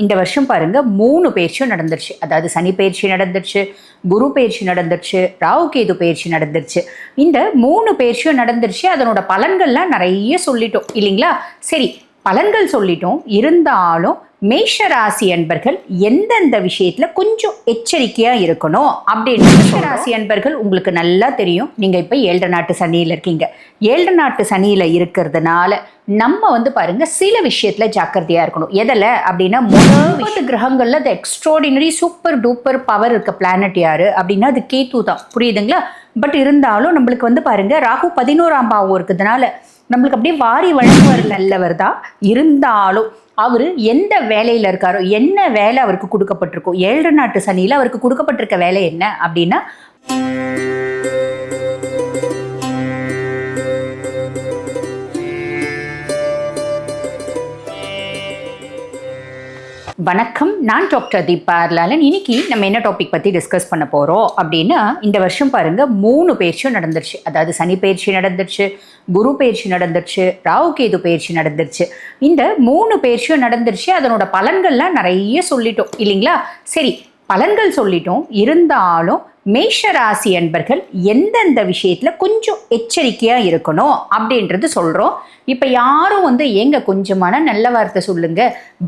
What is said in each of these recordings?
இந்த வருஷம் பாருங்க மூணு பயிற்சியும் நடந்துருச்சு. அதாவது சனி பயிற்சி நடந்துருச்சு குரு பயிற்சி நடந்துருச்சு ராகு கேது பயிற்சி நடந்துருச்சு. இந்த மூணு பயிற்சியும் நடந்துருச்சு. அதனோட பலன்கள்லாம் நிறைய சொல்லிட்டோம். இல்லைங்களா? சரி பலன்கள் சொல்லிட்டோம். இருந்தாலும் மேஷ ராசி அன்பர்கள் எந்தெந்த விஷயத்துல கொஞ்சம் எச்சரிக்கையா இருக்கணும் அப்படின்னு மேஷ ராசி அன்பர்கள் உங்களுக்கு நல்லா தெரியும். நீங்க இப்ப ஏழரை நாட்டு சனியில இருக்கீங்க. ஏழரை நாட்டு சனியில இருக்கிறதுனால நம்ம வந்து பாருங்க சில விஷயத்துல ஜாக்கிரதையா இருக்கணும். எதில்? அப்படின்னா முதல் கிரகங்கள்ல the extraordinary super duper power இருக்க பிளானட் யாரு? அப்படின்னா அது கேத்து தான் புரியுதுங்களா? பட் இருந்தாலும் நம்மளுக்கு வந்து பாருங்க ராகு பதினோராம் பாவம் இருக்கிறதுனால நம்மளுக்கு அப்படியே வாரி வழங்குவார் நல்லவர் தான் இருந்தாலும் அவர் எந்த வேலையில் இருக்காரோ என்ன வேலை அவருக்கு கொடுக்கப்பட்டிருக்கோ ஏழு நாட்டு சனியில் அவருக்கு கொடுக்கப்பட்டிருக்க வேலை என்ன அப்படின்னா வணக்கம். நான் டாக்டர் தீபா லாலன் இன்னைக்கு நம்ம என்ன டாபிக் பற்றி டிஸ்கஸ் பண்ண போகிறோம் அப்படின்னா இந்த வருஷம் பாருங்க மூணு பயிற்சியும் நடந்துருச்சு. அதாவது சனி பயிற்சி நடந்துருச்சு குரு பயிற்சி நடந்துருச்சு ராகு கேது பயிற்சி நடந்துருச்சு. இந்த மூணு பயிற்சியும் நடந்துருச்சு. அதனோட பலன்கள்லாம் நிறைய சொல்லிட்டோம். இல்லைங்களா? சரி பலன்கள் சொல்லிட்டோம். இருந்தாலும் மேஷ ராசி அன்பர்கள் எந்தெந்த விஷயத்தில் கொஞ்சம் எச்சரிக்கையாக இருக்கணும் அப்படின்றது சொல்கிறோம் இப்போ யாரும் வந்து ஏங்க கொஞ்சமான நல்ல வார்த்தை சொல்லுங்க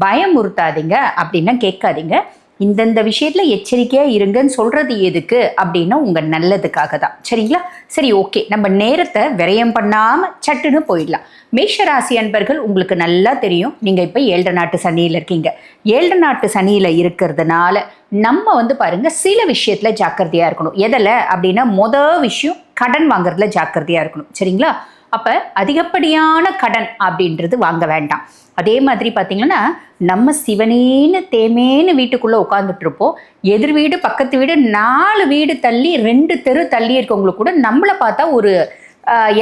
பயமுறுத்தாதீங்க அப்படின்னா கேட்காதீங்க. இந்தந்த விஷயத்தில் எச்சரிக்கையாக இருங்கன்னு சொல்கிறது எதுக்கு அப்படின்னா உங்கள் நல்லதுக்காக தான் சரிங்களா? சரி ஓகே. நம்ம நேரத்தை விரயம் பண்ணாமல் சட்டுன்னு போயிடலாம். மேஷராசி அன்பர்கள் உங்களுக்கு நல்லா தெரியும். நீங்கள் இப்போ ஏழு நாட்டு சனியில் இருக்கீங்க. ஏழு நாட்டு சனியில் இருக்கிறதுனால நம்ம வந்து பாருங்கள் சில விஷயத்தில் ஜாக்கிரதையாக இருக்கணும். எதில்? அப்படின்னா மொதல் விஷயம் கடன் வாங்குறதுல ஜாக்கிரதையாக இருக்கணும். சரிங்களா? அப்போ அதிகப்படியான கடன் அப்படின்றது வாங்க வேண்டாம். அதே மாதிரி பார்த்தீங்கன்னா நம்ம சிவனேன்னு தேமேன்னு வீட்டுக்குள்ளே உட்காந்துட்ருப்போம் எதிர் வீடு பக்கத்து வீடு நாலு வீடு தள்ளி ரெண்டு தெரு தள்ளி இருக்கவங்களுக்கு கூட நம்மளை பார்த்தா ஒரு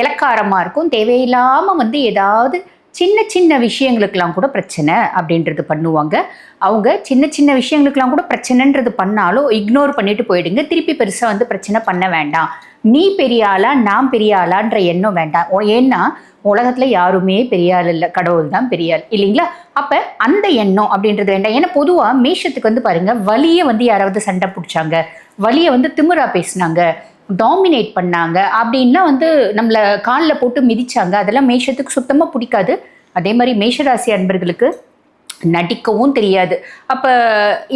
இலக்காரமாக இருக்கும். தேவையில்லாமல் வந்து ஏதாவது சின்ன சின்ன விஷயங்களுக்கெல்லாம் கூட பிரச்சனை அப்படின்றது பண்ணுவாங்க. அவங்க சின்ன சின்ன விஷயங்களுக்கெல்லாம் கூட பிரச்சனைன்றது பண்ணாலும் இக்னோர் பண்ணிட்டு போயிடுங்க. திருப்பி பெருசாக வந்து பிரச்சனை பண்ண வேண்டாம். நீ பெரிய ஆளா நான் பெரிய ஆளான்ற எண்ணம் வேண்டாம். ஏன்னா உலகத்தில் யாருமே பெரிய ஆள் இல்லை. கடவுள் தான் பெரிய ஆள். இல்லைங்களா? அப்போ அந்த எண்ணம் அப்படின்றது வேண்டாம். ஏன்னா பொதுவாக மேஷத்துக்கு வந்து பாருங்கள் வலியை வந்து யாராவது சண்டை பிடிச்சாங்க. வலியை வந்து திமிரா பேசினாங்க. டாமினேட் பண்ணாங்க. அப்படின்லாம் வந்து நம்மளை காலில் போட்டு மிதிச்சாங்க. அதெல்லாம் மேஷத்துக்கு சுத்தமாக பிடிக்காது. அதே மாதிரி மேஷராசி அன்பர்களுக்கு நடிக்கவும் தெரியாது. அப்போ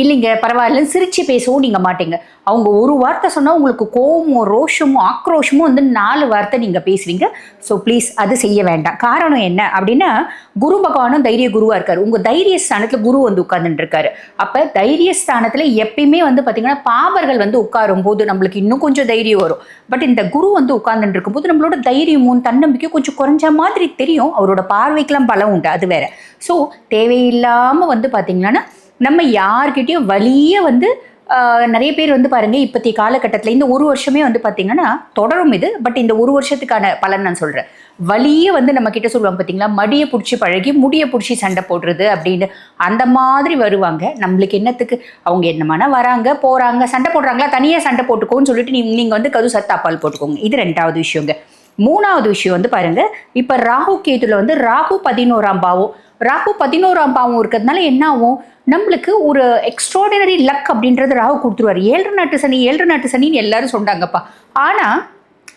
இல்லைங்க பரவாயில்லன்னு சிரித்து பேசவும் நீங்கள் மாட்டீங்க. அவங்க ஒரு வார்த்தை சொன்னால் உங்களுக்கு கோபமோ ரோஷமோ ஆக்ரோஷமோ வந்து நாலு வார்த்தை நீங்கள் பேசுவீங்க. ஸோ ப்ளீஸ் அது செய்ய வேண்டாம். காரணம் என்ன அப்படின்னா குரு பகவானும் தைரிய குருவாக இருக்கார். உங்கள் தைரிய ஸ்தானத்தில் குரு வந்து உட்கார்ந்துட்டுருக்காரு. அப்போ தைரிய ஸ்தானத்தில் எப்பயுமே வந்து பார்த்தீங்கன்னா பாவர்கள் வந்து உட்காரும் போது நம்மளுக்கு இன்னும் கொஞ்சம் தைரியம் வரும். பட் இந்த குரு வந்து உட்கார்ந்துட்டு இருக்கும்போது நம்மளோட தைரியமும் தன்னம்பிக்கையும் கொஞ்சம் குறைஞ்ச மாதிரி தெரியும். அவரோட பார்வைக்கெல்லாம் பலம் உண்டு அது வேற. ஸோ தேவையில்லா இல்லாமல் வந்து பார்த்தீங்கன்னா நம்ம யார்கிட்டயும் வழியே வந்து நிறைய பேர் வந்து பாருங்க இப்பத்திய காலகட்டத்தில் இந்த ஒரு வருஷமே வந்து பார்த்தீங்கன்னா தொடரும் இது. பட் இந்த ஒரு வருஷத்துக்கான பலன் நான் சொல்கிறேன் வழியே வந்து நம்ம கிட்ட சொல்லுவாங்க பார்த்தீங்களா மடியை பிடிச்சி பழகி முடியை பிடிச்சி சண்டை போடுறது அப்படின்னு. அந்த மாதிரி வருவாங்க. நம்மளுக்கு என்னத்துக்கு? அவங்க என்னமான வராங்க போகிறாங்க சண்டை போடுறாங்களா தனியாக சண்டை போட்டுக்கோன்னு சொல்லிட்டு நீங்கள் வந்து கது சத்தாப்பால் போட்டுக்கோங்க. இது ரெண்டாவது விஷயங்க. மூணாவது விஷயம் வந்து பாருங்க. இப்போ ராகு கேதுல வந்து ராகு பதினோராம் பாவம். ராகு பதினோராம் பாவம் இருக்கிறதுனால என்ன ஆகும் நம்மளுக்கு ஒரு எக்ஸ்ட்ராடினரி லக் அப்படின்றது ராகு கொடுத்துருவாரு. ஏழு நாட்டு சனி ஏழு நாட்டு சனின்னு எல்லாரும் சொன்னாங்கப்பா. ஆனால்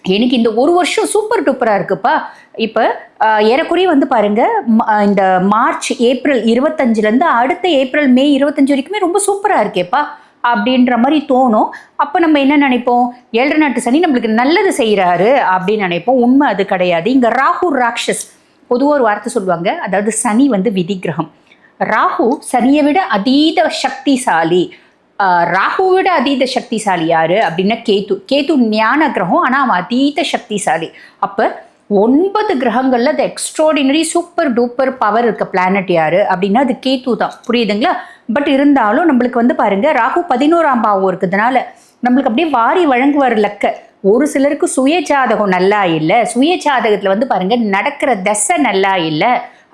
எனக்கு இந்த ஒரு வருஷம் சூப்பர் டூப்பராக இருக்குப்பா. இப்போ ஏறக்குறைய வந்து பாருங்க ம- இந்த மார்ச் ஏப்ரல் இருபத்தஞ்சிலேருந்து அடுத்த ஏப்ரல் மே இருபத்தஞ்சு வரைக்குமே ரொம்ப சூப்பராக இருக்கேப்பா. அப்படின்ற மாதிரி தோணும். அப்போ நம்ம என்ன நினைப்போம்? ஏழரை நாட்டு சனி நம்மளுக்கு நல்லது செய்கிறாரு அப்படின்னு நினைப்போம். உண்மை அது கிடையாது. இங்கே ராகு ராக்ஷஸ் பொதுவாக ஒரு வார்த்தை சொல்லுவாங்க. அதாவது சனி வந்து விதி கிரகம் ராகு சனியை விட அதீத சக்திசாலி. ஆஹ் ராகுவை விட அதீத சக்திசாலி யாரு? அப்படின்னா கேது. கேது ஞான கிரகம் ஆனால் அவன் அதீத சக்திசாலி. அப்போ ஒன்பது கிரகங்களில் அது எக்ஸ்ட்ராடினரி சூப்பர் டூப்பர் பவர் இருக்க பிளானட் யாரு? அப்படின்னா அது கேத்து தான். புரியுதுங்களா? பட் இருந்தாலும் நம்மளுக்கு வந்து பாருங்க ராகு பதினோராம் பாவம் இருக்கிறதுனால நம்மளுக்கு அப்படியே வாரி வழங்குவார் லக்க. ஒரு சிலருக்கு சுய ஜாதகம் நல்லா இல்லை. சுய ஜாதகத்தில் வந்து பாருங்க நடக்கிற தசை நல்லா இல்லை.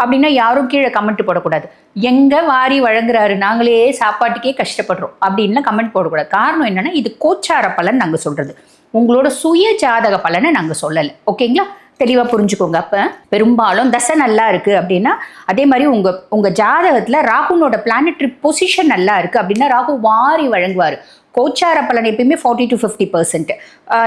அப்படின்னா யாரும் கீழே கமெண்ட் போடக்கூடாது. எங்க வாரி வழங்குறாரு? நாங்களே சாப்பாட்டுக்கே கஷ்டப்படுறோம். அப்படின்லாம் கமெண்ட் போடக்கூடாது. காரணம் என்னன்னா இது கோச்சார பலன் நாங்கள் சொல்றது. உங்களோட சுய ஜாதக பலனை நாங்கள் சொல்லலை. ஓகேங்களா? தெளிவாக புரிஞ்சுக்கோங்க. அப்போ பெரும்பாலும் தசை நல்லா இருக்குது அப்படின்னா அதே மாதிரி உங்கள் உங்கள் ஜாதகத்தில் ராகுனோட பிளானட்ரி பொசிஷன் நல்லா இருக்குது அப்படின்னா ராகு வாரி வழங்குவார். கோச்சார பலன் எப்பயுமே ஃபார்ட்டி டு ஃபிஃப்டி பர்சன்ட்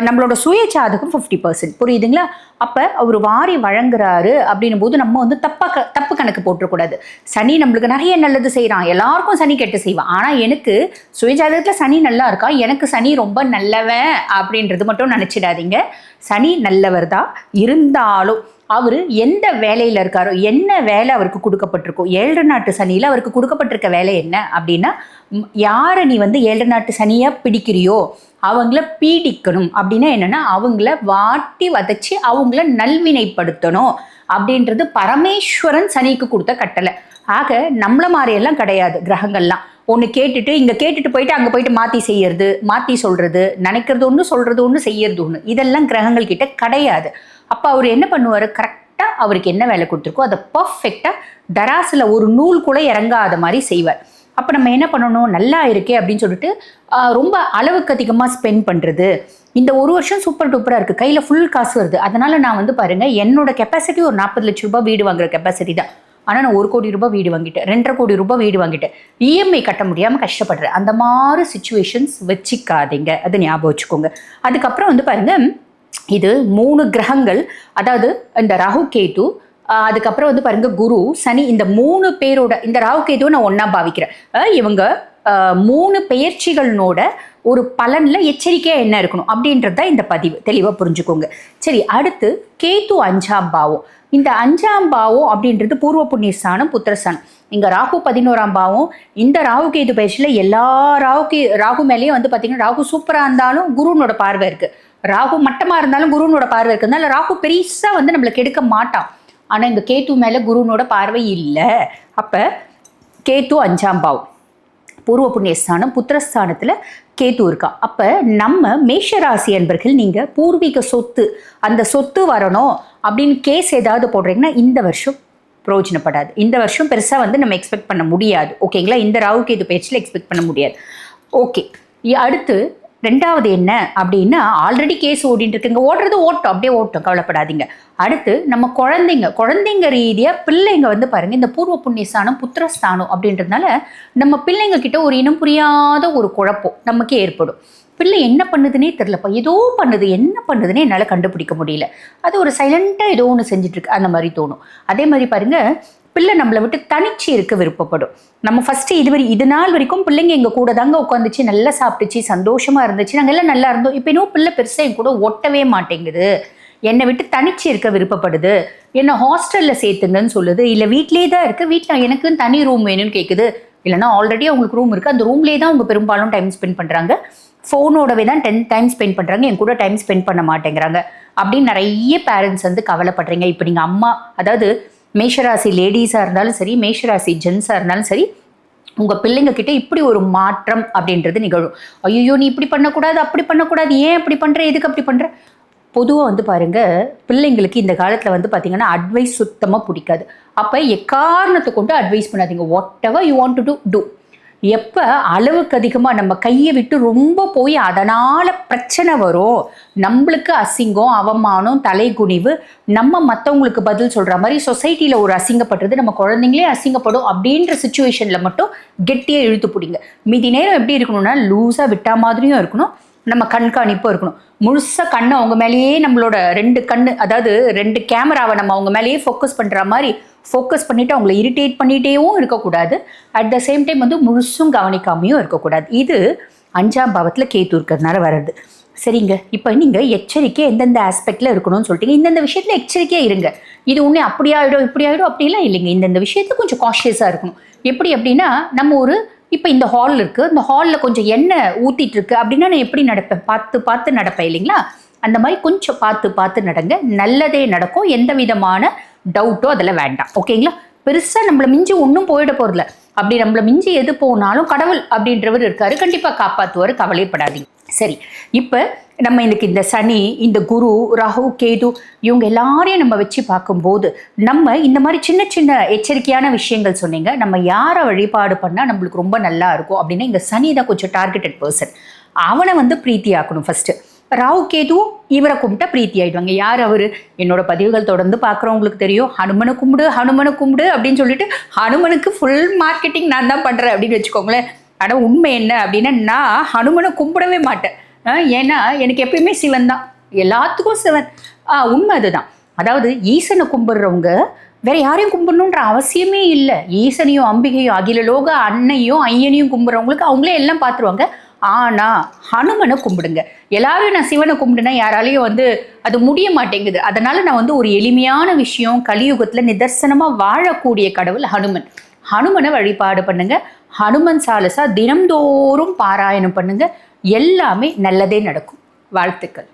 நம்மளோட சுயச்சாதகம் ஃபிஃப்டி பர்சன்ட் புரியுதுங்களா? அப்போ அவர் வாரி வழங்குறாரு அப்படின்னும் போது நம்ம வந்து தப்பாக க தப்பு கணக்கு போட்டுறக்கூடாது. சனி நம்மளுக்கு நிறைய நல்லது செய்கிறான் எல்லாருக்கும் சனி கெட்டு செய்வான் ஆனால் எனக்கு சுயஜாதகத்தில் சனி நல்லா இருக்கா? எனக்கு சனி ரொம்ப நல்லவன் அப்படின்றது மட்டும் நினச்சிடாதீங்க. சனி நல்லவர் தான் இருந்தாலும் அவர் எந்த வேலையில் இருக்காரோ என்ன வேலை அவருக்கு கொடுக்கப்பட்டிருக்கோ ஏழு நாட்டு சனியில் அவருக்கு கொடுக்கப்பட்டிருக்க வேலை என்ன அப்படின்னா யாரை நீ வந்து ஏழு நாட்டு சனியாக பிடிக்கிறியோ அவங்கள பீடிக்கணும். அப்படின்னா என்னென்னா அவங்கள வாட்டி வதச்சி அவங்கள நல்வினைப்படுத்தணும் அப்படின்றது பரமேஸ்வரன் சனிக்கு கொடுத்த கட்டளை. ஆக நம்மள மாதிரியெல்லாம் கிடையாது கிரகங்கள்லாம். ஒன்று கேட்டுட்டு இங்கே கேட்டுட்டு போயிட்டு அங்கே போயிட்டு மாற்றி செய்யறது மாற்றி சொல்கிறது நினைக்கிறது ஒன்று சொல்கிறது ஒன்று செய்யறது ஒன்று இதெல்லாம் கிரகங்கள் கிட்ட கிடையாது. அப்போ அவர் என்ன பண்ணுவார்? கரெக்டாக அவருக்கு என்ன வேலை கொடுத்துருக்கோ அதை பர்ஃபெக்டாக தராசில் ஒரு நூல் கூட இறங்காத மாதிரி செய்வார். அப்போ நம்ம என்ன பண்ணணும்? நல்லா இருக்கே அப்படின்னு சொல்லிட்டு ரொம்ப அளவுக்கு அதிகமாக ஸ்பெண்ட் பண்ணுறது இந்த ஒரு வருஷம் சூப்பர் டூப்பராக இருக்குது கையில் ஃபுல் காசு வருது. அதனால் நான் வந்து பாருங்கள் என்னோட கெப்பாசிட்டி ஒரு நாற்பது லட்ச ரூபாய் வீடு வாங்குற கெப்பாசிட்டி தான். ஆனால் நான் ஒரு கோடி ரூபாய் வீடு வாங்கிட்டேன். ரெண்டரை கோடி ரூபாய் வீடு வாங்கிட்டேன். இஎம்ஐ கட்ட முடியாமல் கஷ்டப்படுறேன். அந்த மாதிரி சுச்சுவேஷன்ஸ் வச்சுக்காதீங்க. அது ஞாபகம் வச்சுக்கோங்க. அதுக்கப்புறம் வந்து பாருங்கள் இது மூணு கிரகங்கள் அதாவது இந்த ராகு கேது அதுக்கப்புறம் வந்து பாருங்க குரு சனி இந்த மூணு பேரோட இந்த ராகு கேதுவை நான் ஒன்றா பாவிக்கிறேன். இவங்க மூணு பெயர்ச்சிகளோட ஒரு பலனில் எச்சரிக்கையாக என்ன இருக்கணும் அப்படின்றது தான் இந்த பதிவு. தெளிவாக புரிஞ்சுக்கோங்க. சரி அடுத்து கேத்து அஞ்சாம் பாவம். இந்த அஞ்சாம் பாவம் அப்படின்றது பூர்வ புண்ணிய ஸ்தானம் புத்திரஸ்தானம் இங்கே ராகு பதினோராம் பாவம். இந்த ராகு கேது பயிற்சியில் எல்லா ராகு கே ராகு மேலேயும் வந்து பார்த்திங்கன்னா ராகு சூப்பராக இருந்தாலும் குருனோட பார்வை இருக்குது ராகு மட்டமாக இருந்தாலும் குருனோட பார்வை இருக்கிறதுனால ராகு பெருசா வந்து நம்மளை கெடுக்க மாட்டான். ஆனால் இந்த கேத்து மேலே குருனோட பார்வை இல்லை. அப்போ கேத்து அஞ்சாம் பாவம். பூர்வ புண்ணியஸ்தானம் புத்திரஸ்தானத்தில் கேத்து இருக்கா. அப்போ நம்ம மேஷராசி என்பர்கள் நீங்கள் பூர்வீக சொத்து அந்த சொத்து வரணும் அப்படின்னு கேஸ் ஏதாவது போடுறீங்கன்னா இந்த வருஷம் பிரயோஜனப்படாது. இந்த வருஷம் பெருசாக வந்து நம்ம எக்ஸ்பெக்ட் பண்ண முடியாது. ஓகேங்களா இந்த ராகு கேது பேச்சில் எக்ஸ்பெக்ட் பண்ண முடியாது. ஓகே அடுத்து ரெண்டாவது என்ன அப்படின்னா ஆல்ரெடி கேஸ் ஓடிட்டு இருக்குங்க. ஓடுறது ஓட்டும். அப்படியே ஓட்டும். கவலைப்படாதீங்க. அடுத்து நம்ம குழந்தைங்க குழந்தைங்க ரீதியாக பிள்ளைங்க வந்து பாருங்க இந்த பூர்வ புண்ணியஸ்தானம் புத்திரஸ்தானம் அப்படின்றதுனால நம்ம பிள்ளைங்க கிட்ட ஒரு இனம் புரியாத ஒரு குழப்பம் நமக்கு ஏற்படும். பிள்ளை என்ன பண்ணுதுன்னே தெரிலப்பா ஏதோ பண்ணுது. என்ன பண்ணுதுன்னே என்னால் கண்டுபிடிக்க முடியல. அது ஒரு சைலண்ட்டாக ஏதோ ஒன்று செஞ்சிட்ருக்கு அந்த மாதிரி தோணும். அதே மாதிரி பாருங்கள் பிள்ளை நம்மளை விட்டு தனிச்சு இருக்க விருப்பப்படும். நம்ம ஃபர்ஸ்ட் இதுவரை இது நாள் வரைக்கும் பிள்ளைங்க எங்க கூட தாங்க உட்காந்துச்சு நல்லா சாப்பிட்டுச்சு சந்தோஷமா இருந்துச்சு நாங்கள் எல்லாம் நல்லா இருந்தோம். இப்போ இன்னும் பிள்ளை பெருசாக என் கூட ஒட்டவே மாட்டேங்குது. என்னை விட்டு தனிச்சு இருக்க விருப்பப்படுது. என்னை ஹாஸ்டல்ல சேர்த்துங்கன்னு சொல்லுது. இல்லை வீட்லயே தான் இருக்கு. வீட்டில் எனக்குன்னு தனி ரூம் வேணும்னு கேட்குது இல்லைன்னா ஆல்ரெடி அவங்களுக்கு ரூம் இருக்கு. அந்த ரூம்லேயே தான் அவங்க பெரும்பாலும் டைம் ஸ்பெண்ட் பண்றாங்க. ஃபோனோடவே தான் டென் டைம் ஸ்பெண்ட் பண்ணுறாங்க என் கூட டைம் ஸ்பெண்ட் பண்ண மாட்டேங்கிறாங்க. அப்படின்னு நிறைய பேரண்ட்ஸ் வந்து கவலைப்படுறீங்க. இப்போ நீங்கள் அம்மா அதாவது மேஷராசி லேடிஸாக இருந்தாலும் சரி மேஷராசி ஜென்ஸாக இருந்தாலும் சரி உங்கள் பிள்ளைங்க கிட்ட இப்படி ஒரு மாற்றம் அப்படின்றது நிகழும். ஐயோ நீ இப்படி பண்ணக்கூடாது அப்படி பண்ணக்கூடாது ஏன் அப்படி பண்ணுற எதுக்கு அப்படி பண்ணுற பொதுவாக வந்து பாருங்கள் பிள்ளைங்களுக்கு இந்த காலத்தில் வந்து பார்த்திங்கன்னா அட்வைஸ் சுத்தமாக பிடிக்காது. அப்போ எக்காரணத்தை கொண்டு அட்வைஸ் பண்ணாதீங்க. Whatever you want to do do எப்போ அளவுக்கு அதிகமாக நம்ம கையை விட்டு ரொம்ப போய் அதனால் பிரச்சனை வரும்? நம்மளுக்கு அசிங்கம் அவமானம் தலைகுனிவு நம்ம மற்றவங்களுக்கு பதில் சொல்கிற மாதிரி சொசைட்டியில் ஒரு அசிங்கப்படுறது நம்ம குழந்தைங்களே அசிங்கப்படும் அப்படின்ற சுச்சுவேஷனில் மட்டும் கெட்டியாக இழுத்து பிடிங்க. மீதி நேரம் எப்படி இருக்கணும்னா லூஸாக விட்டா மாதிரியும் இருக்கணும். நம்ம கண்காணிப்பும் இருக்கணும். முழுசாக கண்ணை அவங்க மேலேயே நம்மளோட ரெண்டு கண் அதாவது ரெண்டு கேமராவை நம்ம அவங்க மேலேயே ஃபோக்கஸ் பண்ணுற மாதிரி ஃபோக்கஸ் பண்ணிவிட்டு அவங்கள இரிட்டேட் பண்ணிகிட்டேவும் இருக்கக்கூடாது. அட் த சேம் டைம் வந்து முழுசும் கவனிக்காமையும் இருக்கக்கூடாது. இது அஞ்சாம் பாவத்தில் கேத்து இருக்கிறதுனால வர்றது. சரிங்க. இப்போ நீங்கள் எச்சரிக்கை எந்தெந்த ஆஸ்பெக்டில் இருக்கணும்னு சொல்லிட்டீங்க. இந்தந்த விஷயத்தில் எச்சரிக்கையாக இருங்க. இது ஒன்று அப்படி ஆகிடும் இப்படி ஆகிடும் அப்படிலாம் இல்லைங்க. இந்தந்த விஷயத்துல கொஞ்சம் காஷியஸாக இருக்கணும். எப்படி அப்படின்னா நம்ம ஒரு இப்போ இந்த ஹால் இருக்குது இந்த ஹாலில் கொஞ்சம் எண்ணெய் ஊற்றிட்டு இருக்கு. அப்படின்னா நான் எப்படி நடப்பேன்? பார்த்து பார்த்து நடப்பேன் இல்லைங்களா? அந்த மாதிரி கொஞ்சம் பார்த்து பார்த்து நடங்க. நல்லதே நடக்கும். எந்த விதமான டவுட்டோ அதில் வேண்டாம். ஓகேங்களா பெருசாக நம்மளை மிஞ்சி ஒன்றும் போயிட போகிறதில்ல அப்படி நம்மளை மிஞ்சி எது போனாலும் கடவுள் அப்படின்றவர் இருக்காரு. கண்டிப்பாக காப்பாற்றுவார் கவலைப்படாதீங்க. சரி இப்போ நம்ம இன்னைக்கு இந்த சனி இந்த குரு ராகு கேது இவங்க எல்லாரையும் நம்ம வச்சு பார்க்கும்போது நம்ம இந்த மாதிரி சின்ன சின்ன எச்சரிக்கையான விஷயங்கள் சொன்னீங்க. நம்ம யாரை வழிபாடு பண்ணால் நம்மளுக்கு ரொம்ப நல்லா இருக்கும் அப்படின்னா இந்த சனி தான் கொஞ்சம் டார்கெட்டட் பர்சன் அவனை வந்து பிரீத்தியாக்கணும் ஃபர்ஸ்ட் ராகு கேதுவும் இவரை கும்பிட்டா பிரீத்தி ஆயிடுவாங்க. யார் அவர்? என்னோட பதிவுகள் தொடர்ந்து பார்க்குறவங்களுக்கு தெரியும். ஹனுமனை கும்பிடு ஹனுமனை கும்பிடு அப்படின்னு சொல்லிட்டு ஹனுமனுக்கு ஃபுல் மார்க்கெட்டிங் நான் தான் பண்ணுறேன் அப்படின்னு வச்சுக்கோங்களேன். ஆனால் உண்மை என்ன அப்படின்னா நான் ஹனுமனை கும்பிடவே மாட்டேன். ஏன்னா எனக்கு எப்பயுமே சிவன் தான். எல்லாத்துக்கும் சிவன். ஆ உண்மை அதுதான். அதாவது ஈசனை கும்பிடுறவங்க வேற யாரையும் கும்பிடணுன்ற அவசியமே இல்லை. ஈசனையும் அம்பிகையும் அகில லோக அன்னையும் ஐயனையும் கும்பிட்றவங்களுக்கு அவங்களே எல்லாம் பார்த்துருவாங்க ஆனால் ஹனுமனை கும்பிடுங்க. எல்லாரும் நான் சிவனை கும்பிடுனா யாராலையும் வந்து அது முடிய மாட்டேங்குது. அதனால நான் வந்து ஒரு எளிமையான விஷயம் கலியுகத்தில் நிதர்சனமாக வாழக்கூடிய கடவுள் ஹனுமன். ஹனுமனை வழிபாடு பண்ணுங்க. ஹனுமன் சாலசா தினம்தோறும் பாராயணம் பண்ணுங்க. எல்லாமே நல்லதே நடக்கும். வாழ்த்துக்கள்.